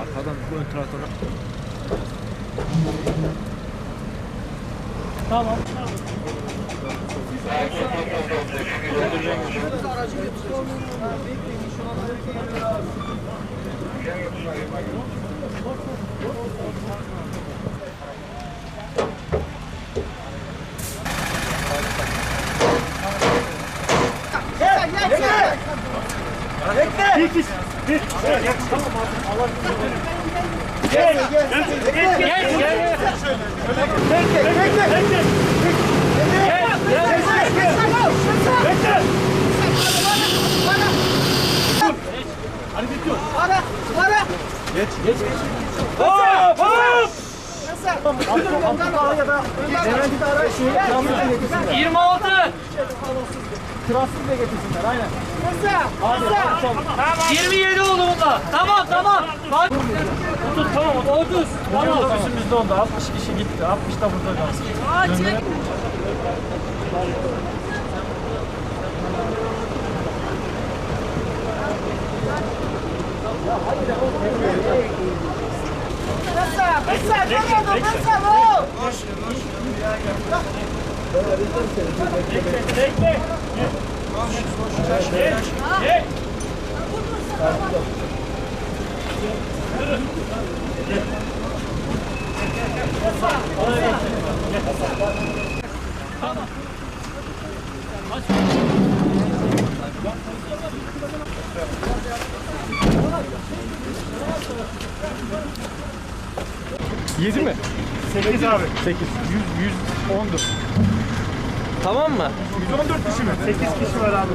Arkadan bu ön traktöre. Tamam. Thank you. Dikiş. Tamam artık Allah Gel gel gel gel gel gel Geç geç geç. Hop hop. Abdullah ya da Levent'i ara şu yağmurla getirsinler. 26. Trafik de getirsinler aynen. Hızlı. Hızlı. 27 oldu bunda. Tamam tamam. Bak. 30 tamam 30. Tamam. Otobüsümüzde oldu. 60 kişi gitti. 60 da burada kalsın. Acil. Hırsa, tamam, hırsa, o! Boş, boş, rüya Bekle, bekle. Boş, boş, yaş, yaş. Gel. Durun. Tamam. Kaç. Thank you. 7 mi? 8 abi. 8. 100, 114. Tamam mı? 114 kişi mi? 8 kişi var abi.